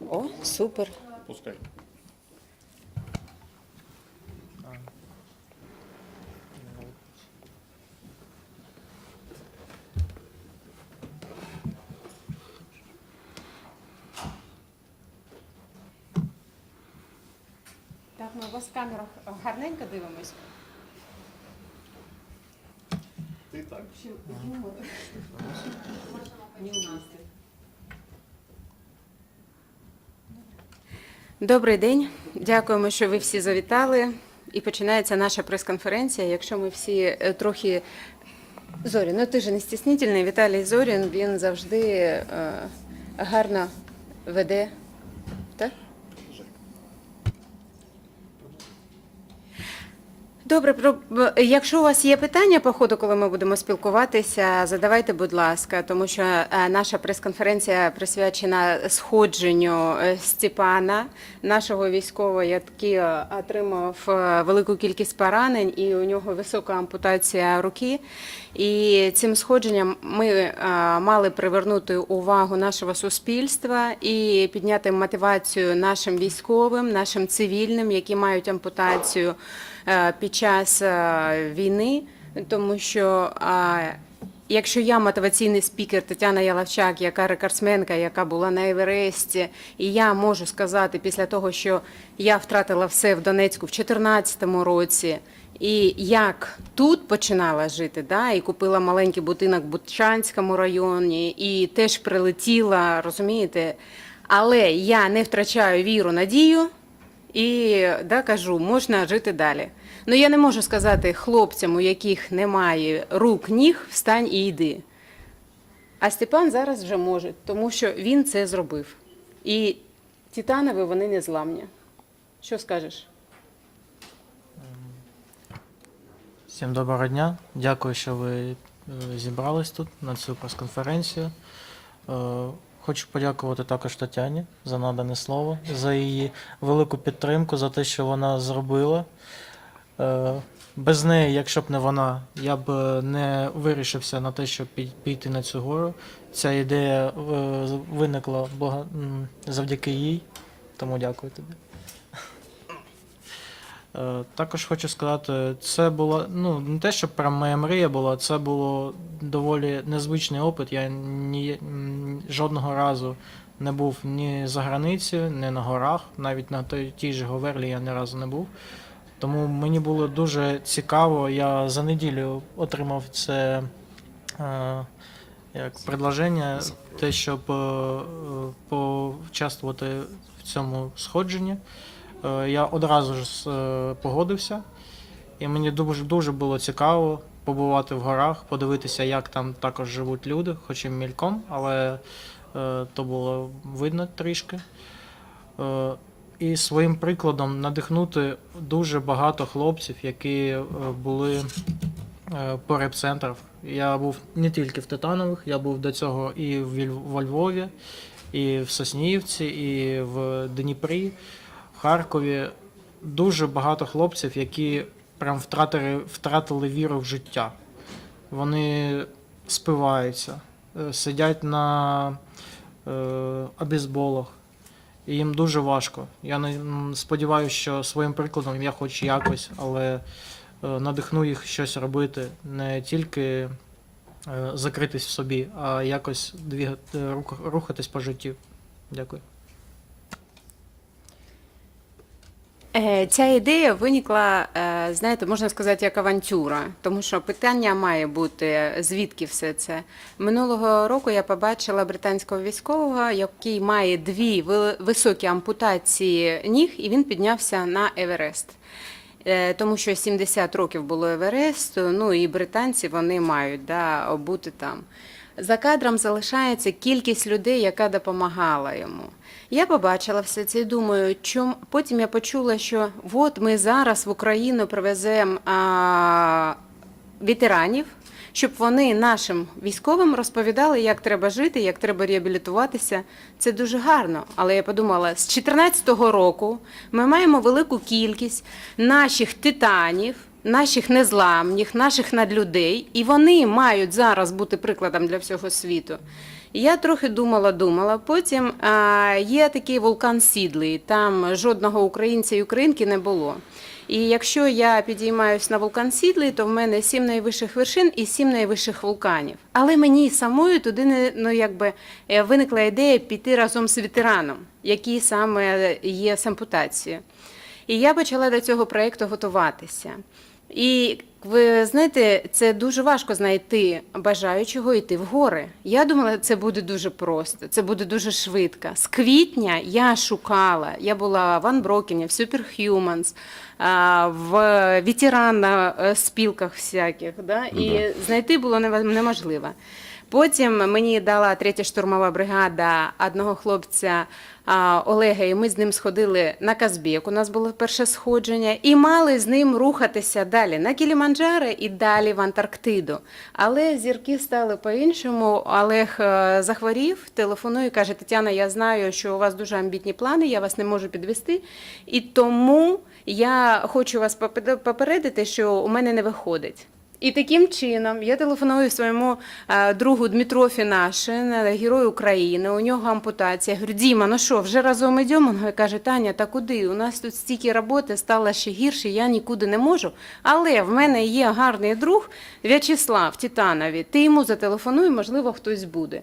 О, супер. Пускай. Так, ми у вас в камерах гарненько дивимось. Ти так. Добрий день. Дякуємо, що ви всі завітали. І починається наша прес-конференція. Якщо ми всі е, трохи. зорі, ну ти ж не стіснительний. Віталій Зорін, він завжди е, гарно веде. Так? Добре, про- якщо у вас є питання по ходу, коли ми будемо спілкуватися, задавайте, будь ласка, тому що е, наша прес-конференція присвячена сходженню е, Степана, нашого військового, який е, отримав велику кількість поранень, і у нього висока ампутація руки. І цим сходженням ми мали привернути увагу нашого суспільства і підняти мотивацію нашим військовим, нашим цивільним, які мають ампутацію під час е, війни, тому що е, Якщо я мотиваційний спікер Тетяна Ялавчак, яка рекордсменка, яка була на Евересті, і я можу сказати після того, що я втратила все в Донецьку в 2014 році, і як тут починала жити, да, і купила маленький будинок в Бутчанському районі, і теж прилетіла, розумієте? Але я не втрачаю віру, надію, і да, кажу, можна жити далі. Ну я не можу сказати хлопцям, у яких немає рук, ніг, встань і йди. А Степан зараз вже може, тому що він це зробив. І титанові вони не зламні. Що скажеш? Всім доброго дня. Дякую, що ви е, зібрались тут на цю прес-конференцію. Хочу подякувати також Тетяні за надане слово, за її велику підтримку, за те, що вона зробила. Е, Без неї, якщо б не вона, я б е, не вирішився на те, щоб пі- піти на цю гору. Ця ідея е, виникла завдяки їй, тому дякую тобі. Е, Також хочу сказати, це була ну не те, що прям моя мрія була, це було доволі незвичний опит. Я ні, жодного разу не був ні за границею, ні на горах, навіть на той тій же Говерлі я ні разу не був. Тому мені було дуже цікаво. Я за неділю отримав це е, як предложення, те, щоб е, е, поучаствувати в цьому сходженні. Е, Я одразу ж е, погодився, і мені дуже дуже було цікаво побувати в горах, подивитися, як там також живуть люди, хоч і мільком, але е, то було видно трішки. І своїм прикладом надихнути дуже багато хлопців, які були по реп-центрах. Я був не тільки в Титанових, я був до цього і в Львові, і в Соснівці, і в Дніпрі, Харкові. Дуже багато хлопців, які прям втратили, втратили віру в життя. Вони спиваються, е, сидять на е, обізболах. І їм дуже важко. Я не- сподіваюся, що своїм прикладом я хоч якось, але е, надихну їх щось робити, не тільки е, закритись в собі, а якось двігати, рухатись по життю. Дякую. Е, Ця ідея виникла, е, знаєте, можна сказати, як авантюра, тому що питання має бути, звідки все це. Минулого року я побачила британського військового, який має дві високі ампутації ніг, і він піднявся на Еверест. Е, Тому що 70 років було Евересту, ну і британці вони мають да, бути там. За кадром залишається кількість людей, яка допомагала йому. Я побачила все це і думаю, чом... потім я почула, що от ми зараз в Україну привеземо ветеранів, щоб вони нашим військовим розповідали, як треба жити, як треба реабілітуватися. Це дуже гарно. Але я подумала, з 2014 року ми маємо велику кількість наших титанів, наших незламних, наших надлюдей, і вони мають зараз бути прикладом для всього світу. Я трохи думала, думала. Потім є такий вулкан Сідлий, там жодного українця і українки не було. І якщо я підіймаюсь на вулкан Сідлий, то в мене сім найвищих вершин і сім найвищих вулканів. Але мені самою туди не ну якби е, виникла ідея піти разом з ветераном, який саме є з ампутацією. І я почала до цього проєкту готуватися. І ви знаєте, це дуже важко знайти бажаючого йти в гори. Я думала, це буде дуже просто, це буде дуже швидко. З квітня я шукала, я була в Unbroken, в Superhumans, в ветеран е, спілках всяких, да? і знайти було неможливо. Потім мені дала третя штурмова бригада одного хлопця Олега, і ми з ним сходили на Казбек. У нас було перше сходження, і мали з ним рухатися далі на Кіліманджаро і далі в Антарктиду. Але зірки стали по-іншому. Олег е, захворів, телефонує каже: Тетяна, я знаю, що у вас дуже амбітні плани, я вас не можу підвести. І тому я хочу вас попе- попередити, що у мене не виходить. І таким чином я телефоную своєму е, другу Дмитро Фінашин, е, герой України. У нього ампутація. Я говорю, Діма, ну що, вже разом йдемо? Він каже, Таня, та куди? У нас тут стільки роботи, стало ще гірше, я нікуди не можу. Але в мене є гарний друг В'ячеслав Титанові. Ти йому зателефонуй, можливо, хтось буде.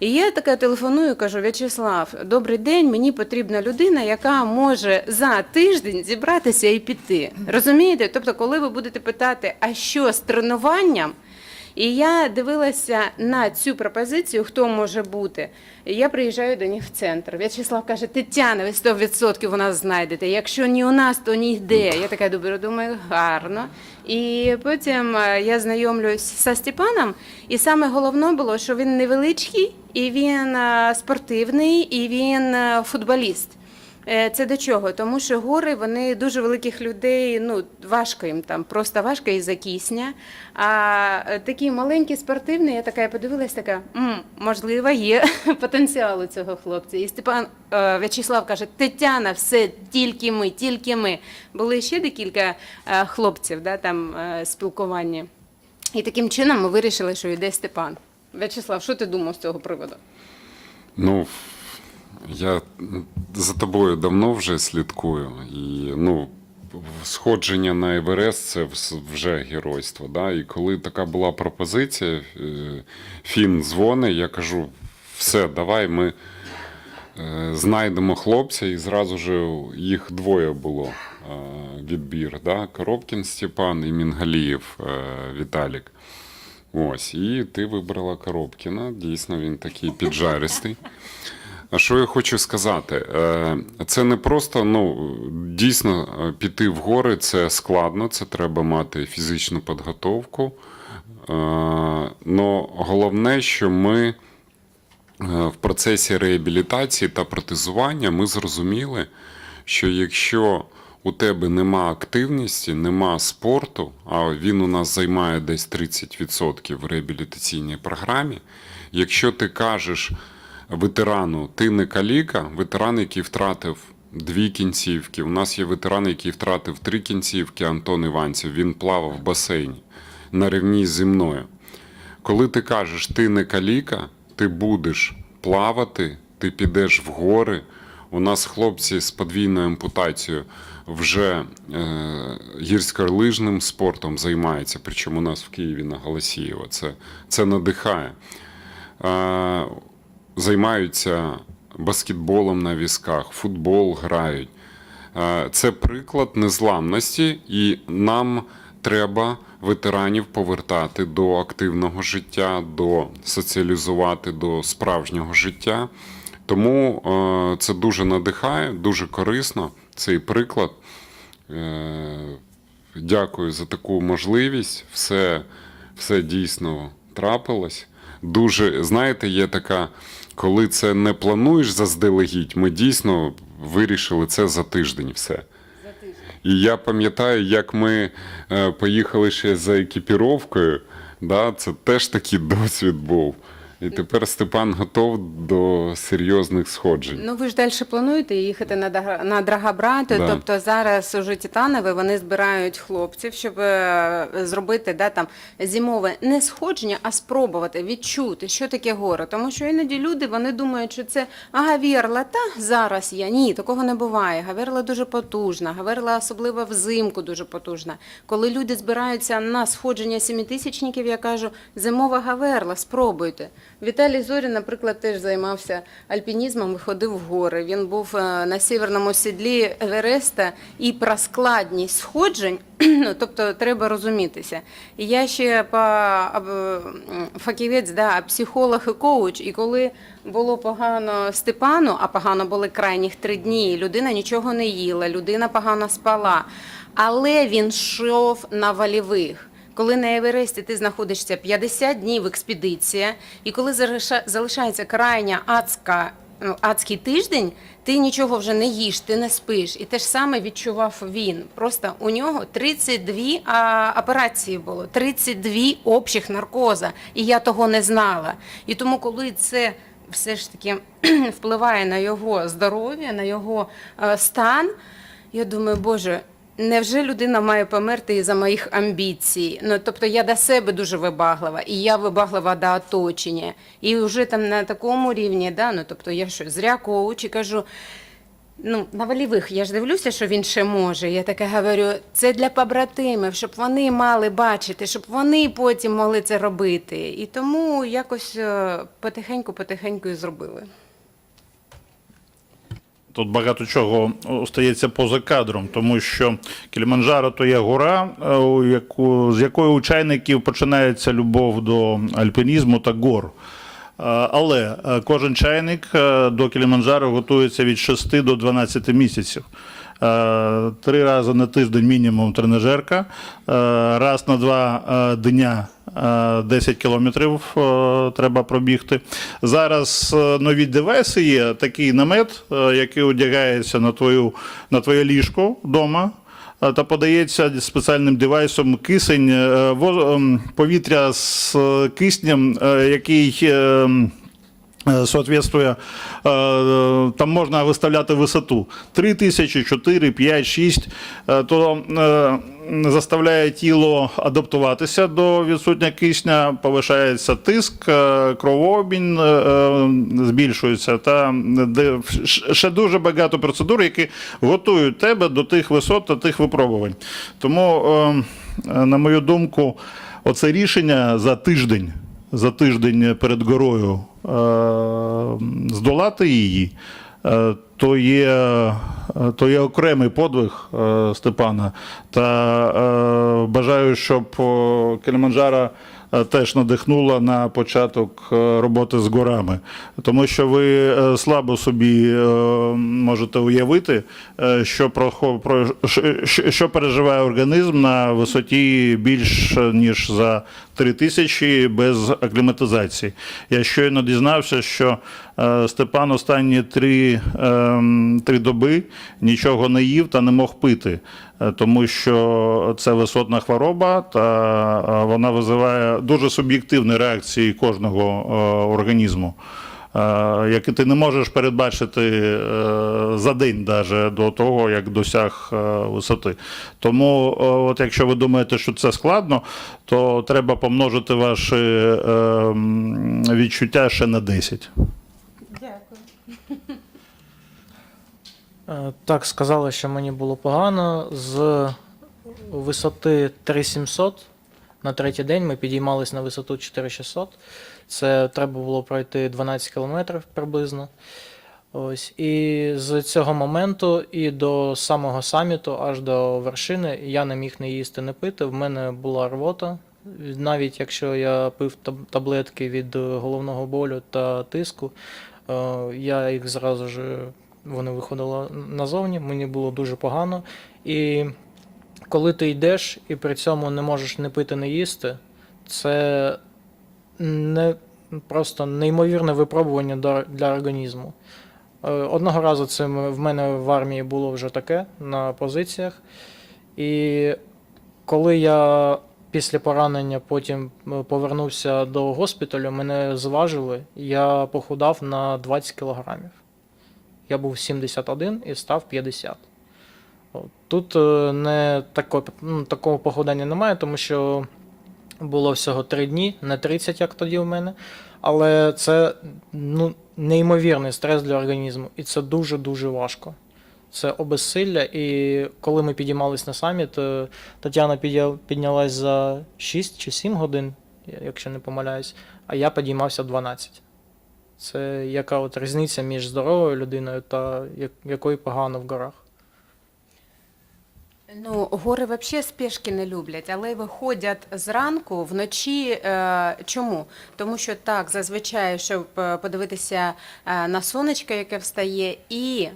І я така телефоную, кажу: В'ячеслав, добрий день, мені потрібна людина, яка може за тиждень зібратися і піти. Розумієте? Тобто, коли ви будете питати, а що з тренуванням? І я дивилася на цю пропозицію, хто може бути. І я приїжджаю до них в центр. В'ячеслав каже: Тетяна, ви 100% у нас знайдете. Якщо ні у нас, то ніде. Я така добре думаю, гарно. І потім е, я знайомлюсь зі Степаном, і саме головне було, що він невеличкий, і він е, спортивний, і він е, футболіст. Е, Це до чого? Тому що гори вони дуже великих людей, ну важко їм там, просто важко із-за кисня. А е, такий маленький спортивний, я така я подивилась, така М, можливо, є потенціал у цього хлопця. І Степан е, В'ячеслав каже: Тетяна, все тільки ми, тільки ми. Були ще декілька хлопців, да, там спілкування. І таким чином ми вирішили, що йде Степан. В'ячеслав, що ти думав з цього приводу? Ну, я за тобою давно вже слідкую. І ну, сходження на Еверест це вже геройство. Да? І коли така була пропозиція, е, Фін дзвонить, я кажу: все, давай ми е, знайдемо хлопця, і зразу ж їх двоє було е, відбір. Да? Коробкін Степан і Мінгалієв Віталік. Ось, і ти вибрала Коробкіна. Дійсно, він такий піджаристий. А що я хочу сказати? Е, Це не просто ну, дійсно е, піти в гори це складно, це треба мати фізичну підготовку. Але головне, що ми е, в процесі реабілітації та протезування ми зрозуміли, що якщо у тебе нема активності, нема спорту, а він у нас займає десь 30% в реабілітаційній програмі, якщо ти кажеш ветерану, ти не каліка, ветеран, який втратив дві кінцівки. У нас є ветеран, який втратив три кінцівки, Антон Іванців, він плавав в басейні на рівні зі мною. Коли ти кажеш, ти не каліка, ти будеш плавати, ти підеш в гори. У нас хлопці з подвійною ампутацією вже е, гірськолижним спортом займаються, причому у нас в Києві на Голосієво. Це, це надихає. Е, займаються баскетболом на візках, футбол грають. Е, Це приклад незламності, і нам треба ветеранів повертати до активного життя, до соціалізувати до справжнього життя. Тому е, це дуже надихає, дуже корисно. Цей приклад. Е, Дякую за таку можливість. Все, все дійсно трапилось. Дуже, знаєте, є така, коли це не плануєш заздалегідь, ми дійсно вирішили це за тиждень все. І я пам'ятаю, як ми е, поїхали ще за екіпіровкою. Да, це теж такий досвід був. І тепер Степан готов до серйозних сходжень. Ну ви ж далі плануєте їхати на Дага- на Драгобрат, Да. тобто зараз уже Титанове вони збирають хлопців, щоб е, зробити да, там зимове не сходження, а спробувати відчути, що таке гори. Тому що іноді люди вони думають, що це а Гаверла, та зараз я. Ні, такого не буває. Гаверла дуже потужна, Гаверла особливо взимку дуже потужна. Коли люди збираються на сходження сімітисячників, я кажу, зимова Гаверла, спробуйте. Віталій Зорін, наприклад, теж займався альпінізмом, виходив в гори. Він був е, на сіверному сідлі Евереста і про складність сходжень, ну, тобто треба розумітися. І я ще по фахівець, да, психолог і коуч, і коли було погано Степану, а погано були крайніх три дні, людина нічого не їла, людина погано спала, але він йшов на валівих. Коли на Евересті ти знаходишся 50 днів експедиція, і коли залишається крайня адська, ну, адський тиждень, ти нічого вже не їш, ти не спиш. І те ж саме відчував він. Просто у нього 32 а, операції було, 32 общих наркоза, і я того не знала. І тому, коли це все ж таки впливає на його здоров'я, на його е, стан, я думаю, Боже, невже людина має померти із-за моїх амбіцій? Ну, тобто я до себе дуже вибаглива, і я вибаглива до оточення. І вже там на такому рівні, да, ну, тобто я що, зря коуч і кажу, ну, на валівих я ж дивлюся, що він ще може. Я таке говорю, це для побратимів, щоб вони мали бачити, щоб вони потім могли це робити. І тому якось е, потихеньку-потихеньку і зробили. Тут багато чого остається поза кадром, тому що Кіліманджаро то є гора, е, яку, з якої у чайників починається любов до альпінізму та гор. Е, Але е, кожен чайник е, до Кіліманджаро готується від 6 до 12 місяців. Три рази на тиждень мінімум тренажерка, раз на два дня е, 10 кілометрів треба пробігти. Зараз нові девайси є, такий намет, який одягається на, твою, на твоє ліжко вдома. Е, Та подається спеціальним девайсом кисень, е, ем, повітря з е, киснем, який Соответствує, там можна виставляти висоту. 3 тисячі, 4, 5, 6, е, то заставляє тіло адаптуватися до відсутня кисня, повишається тиск, е, кровообмін е, е, збільшується. Та ще дуже багато процедур, які готують тебе до тих висот та тих випробувань. Тому, на мою думку, оце рішення за тиждень за тиждень перед горою здолати її, то є, е, то є окремий подвиг е, Степана. Та е, бажаю, щоб Кельманджара теж надихнула на початок е, роботи з горами. Тому що ви е, слабо собі е, можете уявити, е, що, що, переживає організм на висоті більш ніж за 3 тисячі без акліматизації. Я щойно дізнався, що е, Степан останні три, ем, три доби нічого не їв та не мог пити, е, тому що це висотна хвороба, та е, вона визиває дуже суб'єктивні реакції кожного е, організму. е, Які ти не можеш передбачити за день даже до того, як досяг висоти. Тому, от якщо ви думаєте, що це складно, то треба помножити ваші відчуття ще на 10. Дякую. Е, Так, сказали, що мені було погано. З висоти 3700 на третій день ми підіймались на висоту 4600. Це треба було пройти 12 кілометрів приблизно. Ось. І з цього моменту і до самого саміту, аж до вершини, я не міг не їсти, не пити. В мене була рвота. Навіть якщо я пив таблетки від е, головного болю та тиску, е, я їх зразу ж вони виходили назовні, мені було дуже погано. І коли ти йдеш і при цьому не можеш не пити, не їсти, це не просто неймовірне випробування для, організму. Е, Одного разу це в мене в армії було вже таке на позиціях. І коли я після поранення потім повернувся до госпіталю, мене зважили, я похудав на 20 кілограмів. Я був 71 і став 50. Тут е, не тако, ну, такого похудання немає, тому що було всього 3 дні, не 30, як тоді в мене. Але це ну, неймовірний стрес для організму, і це дуже-дуже важко. Це обезсилля. І коли ми підіймались на саміт, е, Тетяна піднялась за 6 чи 7 годин, якщо не помиляюсь, а я підіймався 12. Це яка от різниця між здоровою людиною та якою погано в горах. Ну, гори взагалі спешки не люблять, але виходять зранку вночі. Е, чому? Тому що так, зазвичай, щоб е, подивитися е, на сонечко, яке встає, і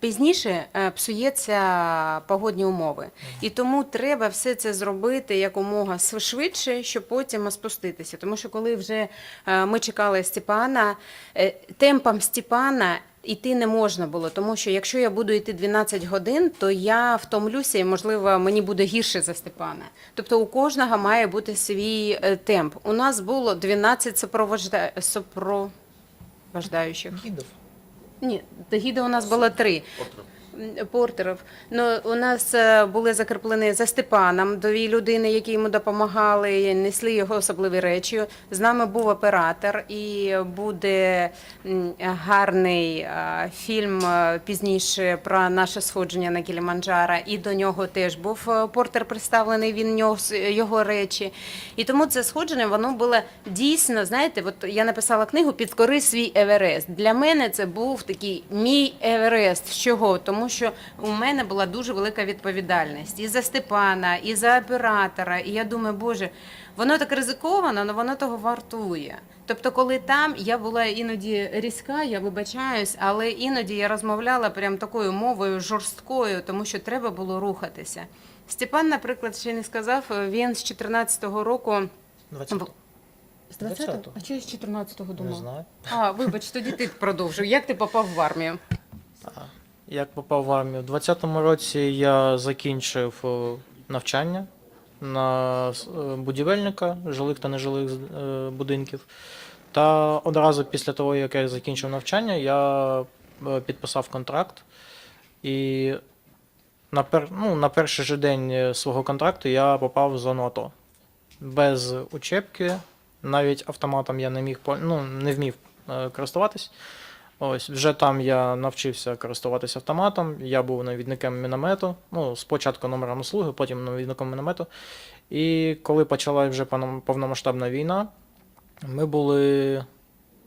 пізніше е, псується погодні умови. І тому треба все це зробити якомога швидше, щоб потім спуститися. Тому що коли вже е, ми чекали Степана, е, темпом Степана Іти не можна було, тому що якщо я буду йти 12 годин, то я втомлюся і, можливо, мені буде гірше за Степана. Тобто у кожного має бути свій темп. У нас було 12 супровожда... супровождаючих. Ні, гіда у нас було три. М, Портерів. Ну, у нас е, були закріплені за Степаном дві людини, які йому допомагали, несли його особливі речі. З нами був оператор, і буде гарний е, фільм е, пізніше про наше сходження на Кіліманджаро. І до нього теж був портер представлений. Він нес його речі. І тому це сходження воно було дійсно. Знаєте, от я написала книгу Підкори свій Еверест. Для мене це був такий мій Еверест. Чого? Тому що у мене була дуже велика відповідальність і за Степана, і за оператора. І я думаю, боже, воно так ризиковано, але воно того вартує. Тобто, коли там я була іноді різка, я вибачаюсь, але іноді я розмовляла прям такою мовою жорсткою, тому що треба було рухатися. Степан, наприклад, ще не сказав, він з 14-го року. 20 З 20-го? А чого я з 14-го Не знаю. А, вибач, тоді ти продовжуй. Як ти попав в армію? Як попав в армію? У 20-му році я закінчив е, навчання на е, будівельника жилих та нежилих е, будинків. Та одразу після того, як я закінчив навчання, я підписав контракт. І на, пер, ну, на перший же день свого контракту я попав в зону АТО. Без учебки, навіть автоматом я не міг ну, не вмів користуватись. Ось вже там я навчився користуватися автоматом. Я був навідником міномету. Ну, спочатку номером услуги, потім навідником міномету. І коли почала вже повномасштабна війна, ми були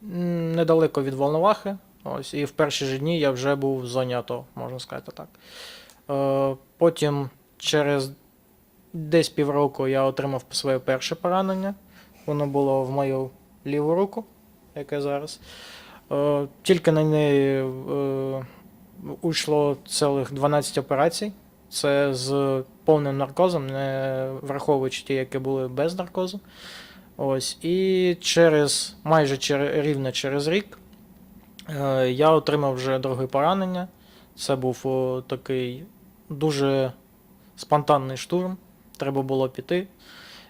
недалеко від Волновахи. Ось, і в перші ж дні я вже був в зоні АТО, можна сказати так. Е, потім через десь півроку я отримав своє перше поранення. Воно було в мою ліву руку, яке зараз. Е, Тільки на неї е, уйшло цілих 12 операцій. Це з повним наркозом, не враховуючи ті, які були без наркозу. Ось. І через майже через, рівно через рік е, я отримав вже друге поранення. Це був такий дуже спонтанний штурм. Треба було піти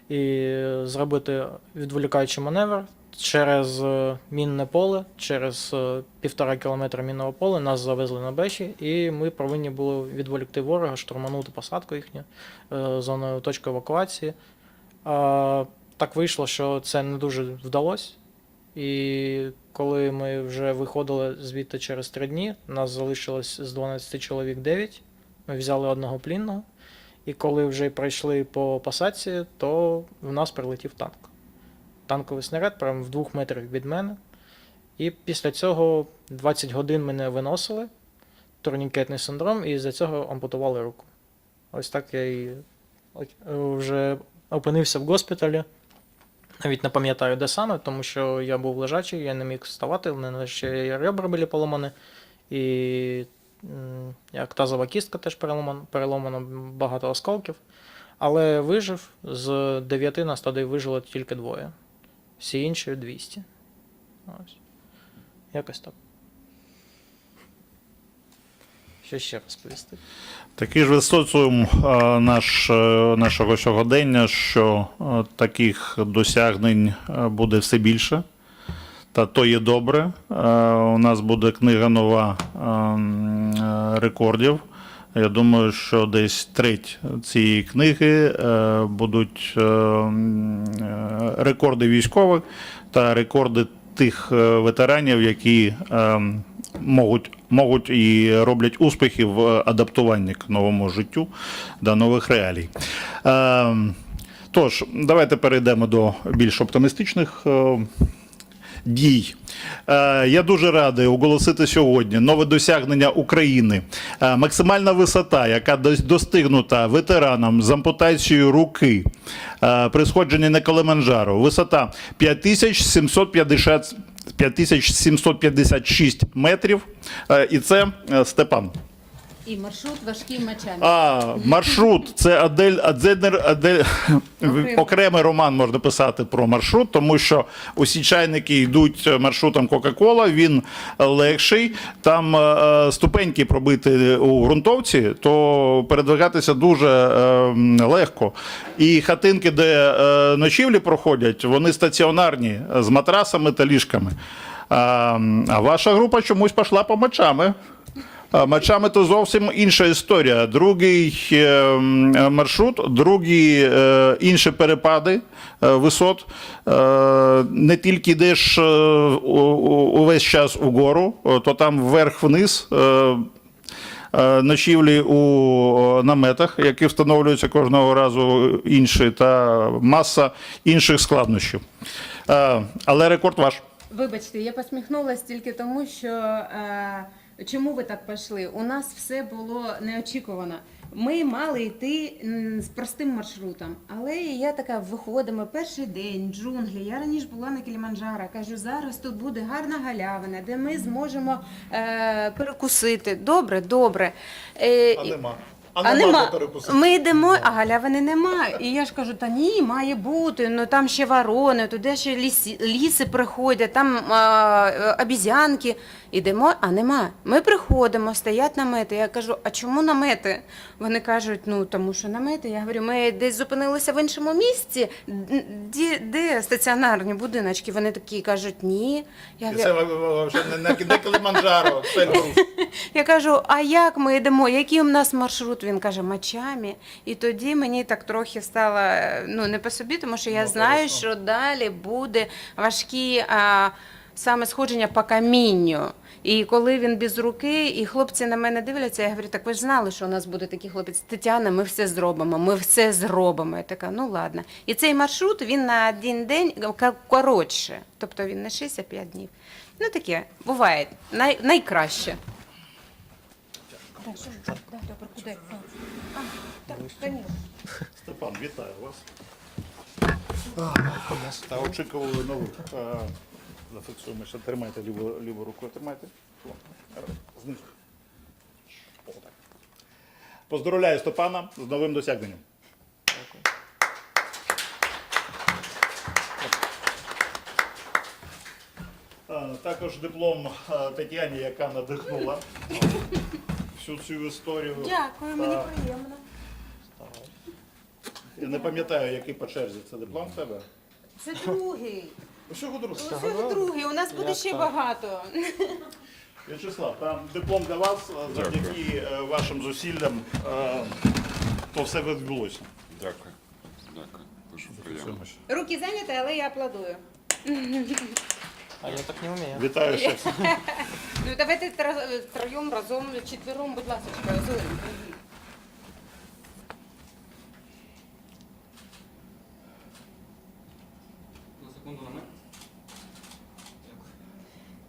і зробити відволікаючий маневр через е, мінне поле, через е, півтора кілометра мінного поля нас завезли на беші, і ми повинні були відволікти ворога, штурманути посадку їхню е, зоною точки евакуації. Так вийшло, що це не дуже вдалося. І коли ми вже виходили звідти через три дні, нас залишилось з 12 чоловік 9. Ми взяли одного плінного. І коли вже пройшли по посадці, то в нас прилетів танк. Танковий снаряд прямо в двох метрах від мене. І після цього 20 годин мене виносили, турнікетний синдром, і з-за цього ампутували руку. Ось так я і е, вже опинився в госпіталі. Навіть не пам'ятаю, де саме, тому що я був лежачий, я не міг вставати, в мене ще ребра були поломані, і як тазова кістка теж переломана, переломано багато осколків. Але вижив з 9 на 109 вижило тільки двоє. Всі інші 200. Ось. Якось так. Що ще розповісти? Такий ж вид соціум наш, е, нашого сьогодення, що е, таких досягнень е, буде все більше. Та то є добре. У нас буде книга нова е, м, е, рекордів. Я думаю, що десь треть цієї книги е, будуть е, е, рекорди військових та рекорди тих ветеранів, які можуть, можуть і роблять успіхи в адаптуванні к новому життю до нових реалій. Тож, давайте перейдемо до більш оптимістичних дій. Е, Я дуже радий оголосити сьогодні нове досягнення України. Е, Максимальна висота, яка дос- достигнута ветеранам з ампутацією руки е, при сходженні на Калиманджаро. Висота 5750 5756 метрів. І це Степан. І маршрут важкий мечами. А, маршрут це Адель, Адзенер, Адель, Окремий. окремий роман можна писати про маршрут, тому що усі чайники йдуть маршрутом Кока-Кола, він легший. Там е, е, ступеньки пробити у ґрунтовці, то передвигатися дуже е, легко. І хатинки, де е, ночівлі проходять, вони стаціонарні з матрасами та ліжками. А, а ваша група чомусь пішла по мечами. Мечами то зовсім інша історія. Другий е, маршрут, другі е, інші перепади е, висот. Е, Не тільки йдеш увесь час угору, то там вверх-вниз. Ночівлі у наметах, які встановлюються кожного разу інші, та маса інших складнощів. Але рекорд ваш. Вибачте, я посміхнулася тільки тому, що чому ви так пішли? У нас все було неочікувано. Ми мали йти з простим маршрутом, але я така виходимо перший день, джунглі. Я раніше була на Кіліманджаро. Кажу, зараз тут буде гарна галявина, де ми зможемо е, перекусити. Добре, добре. Е, і- а нема. Ми йдемо, а галявини нема. І я ж кажу, та ні, має бути. Ну там ще ворони, туди ще ліси, ліси приходять, там а, е, обізянки. Ідемо, а нема. Ми приходимо, стоять намети. Я кажу, а чому намети? Вони кажуть, ну тому що намети. Я говорю, ми десь зупинилися в іншому місці, де, де стаціонарні будиночки. Вони такі кажуть, ні. Я говорю, не Килиманджаро, це я кажу, а як ми йдемо? Який у нас маршрут? Він каже, мочами. І тоді мені так трохи стало ну, не по собі, тому що я знаю, що далі буде важкі а, саме сходження по камінню. І коли він без руки, і хлопці на мене дивляться, я говорю, так ви ж знали, що у нас буде такий хлопець. Тетяна, ми все зробимо, ми все зробимо. Я така, ну ладно. І цей маршрут він на один день коротше, тобто він не 6, а 5 днів. Ну таке, буває, най, найкраще. Так, добре, куди? А, так, конечно. Степан, вітаю вас. Та очікували нових. Зафіксуємо, що тримайте ліву, ліву руку. Тримайте. Знизу. О. Поздоровляю Степана з новим досягненням. Е, Також диплом е, Тетяні, яка надихнула всю цю історію. Дякую, мені Та- приємно. Я не пам'ятаю, який по черзі це диплом в тебе. Це другий. Усього друзі. Це другий, у нас буде Як ще так? багато. В'ячеслав, там диплом для вас е, завдяки е, вашим зусиллям. е, То все відбулося. Дякую. Дякую. Дуже приємно. Руки зайняті, але я аплодую. А я так не вмію. Вітаю ще. Ну давайте тро- троєм, разом, четвером, будь ласка, Золенька.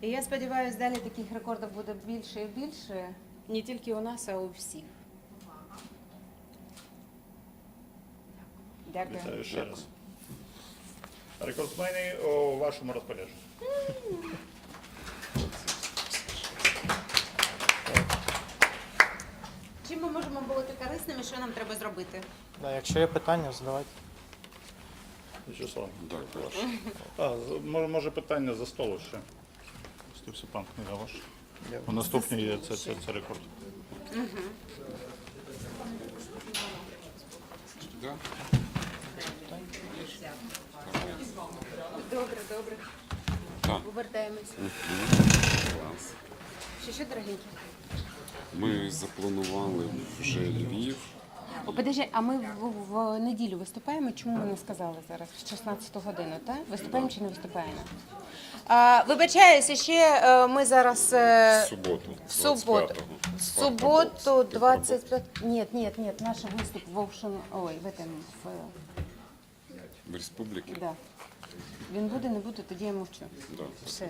І я сподіваюся, далі таких рекордів буде більше і більше, не тільки у нас, а у всіх. Дякую. Вітаю ще раз. Рекордсмени у вашому розпорядженні. Чим ми можемо бути корисними, що нам треба зробити? Да, якщо є питання, задавайте. В'ячеслав. Дякую. А, з- може, може питання за столу ще. Стив Степан, книга ваша. У наступній є це, це, це рекорд. Да? Добре, добре. Так. Повертаємося. Клас. Що, що, дорогенькі? Ми запланували вже Львів. О, подожди, а ми в, в неділю виступаємо? Чому ми не сказали зараз? В 16 годину, так? Виступаємо чи не виступаємо? А, вибачаюся, ще е, ми зараз е, В суботу. в суботу. 25-го. В суботу 25... Ні, ні, ні, наш виступ в Овшин... Ой, в этом, в... В республіки? Да. Він буде, не буде, тоді я мовчу. Да. Все.